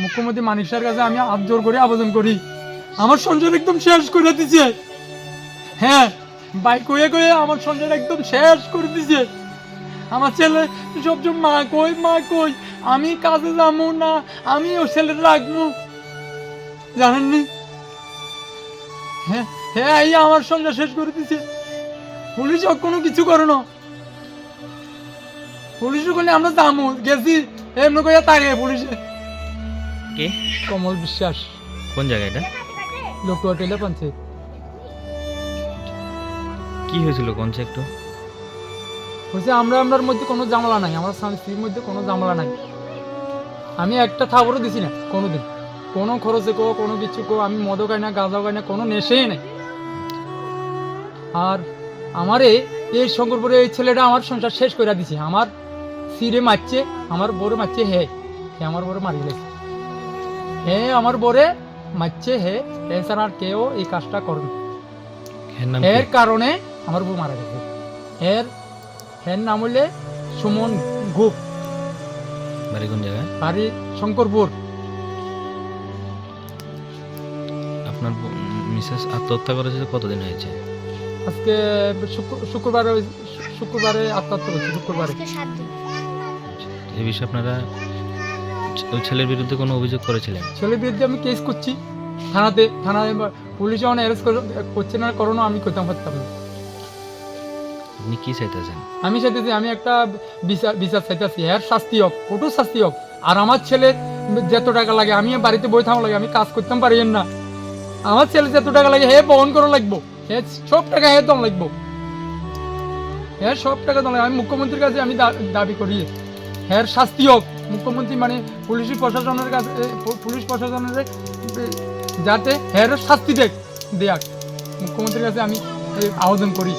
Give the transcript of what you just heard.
মুখ্যমন্ত্রী মানিক কাছে আমি হাত জোর করে আবেদন করি। আমার সংসার একদম শেষ করে দিছে। হ্যাঁ বাইক কয়ে কয়ে আমার সংসার একদম শেষ করে দিছে। আমার ছেলে সবসময় মা কই মা কই, আমি কাজে যাব না, আমি ও ছেলে রাখব। জানেননি হ্যাঁ হ্যাঁ এই আমার সংসার শেষ করে দিছে। পুলিশ কোনো কিছু করে না। পুলিশ করলে আমরা যাব, গেছি। এমনি করে তাকে পুলিশে। কে? কমল বিশ্বাস। কোন জায়গা এটা? লোক হোটেলে পৌঁছে কি হয়েছিল কনসে একটু? বলছে আমরা আমরার মধ্যে কোনো জামালা নাই আমার স্বামী স্ত্রীর মধ্যে কোনো জামালা নাই। আমি একটা থাবরও দিছি না কোনোদিন। কোনো খরচে কো কোনো কিছু কো আমি মদও খাই না গাঁজাও খাই না কোনো নেশেই নাই। আর আমার এই শঙ্করপুরে এই ছেলেটা আমার সংসার শেষ করে দিছে। আমার সিরে মারছে আমার বড় মারছে হে আমার বড় মারি গেছে। হে আমার বরে মারছে হে এছাড়া আর কেউ এই কাজটা করবে এর? কারণে আমার বউ মারা গেছে। এর এর নাম হইলে সুমন গুপ বাড়ি কোন জায়গায়? বাড়ি শঙ্করপুর। আপনার মিসেস আত্মহত্যা করেছে কতদিন হয়েছে? আজকে শুক্র- শুক্রবারে ওই- শুক্রবারে আত্মহত্যা করছে শুক্রবারে। এই বিষয়ে আপনারা ওই ছেলের বিরুদ্ধে কোনো অভিযোগ করেছিলেন? ছেলের বিরুদ্ধে আমি কেস করছি। থানাতে থানায় পুলিশ যখন অ্যারেস্ট করছে না করোনা আমি করতাম পারতাম না। আপনি কি চাইতেছেন? আমি চাইতেছি আমি একটা বিচার বিচার চাইতেছি। এর শাস্তি হোক কঠোর শাস্তি হোক। আর আমার ছেলে যত টাকা লাগে আমি বাড়িতে বই থাকা লাগে আমি কাজ করতাম পারি না। আমার ছেলে যত টাকা লাগে হে বহন করা লাগবো। হে সব টাকা হে দম লাগবো। হে সব টাকা দম আমি মুখ্যমন্ত্রীর কাছে আমি দাবি করি। হের শাস্তি হোক। মুখ্যমন্ত্রী মানে পুলিশ প্রশাসনের কাছে পুলিশ প্রশাসনের যাতে হের শাস্তি দেখ দেয়াক মুখ্যমন্ত্রীর কাছে আমি আবেদন করি।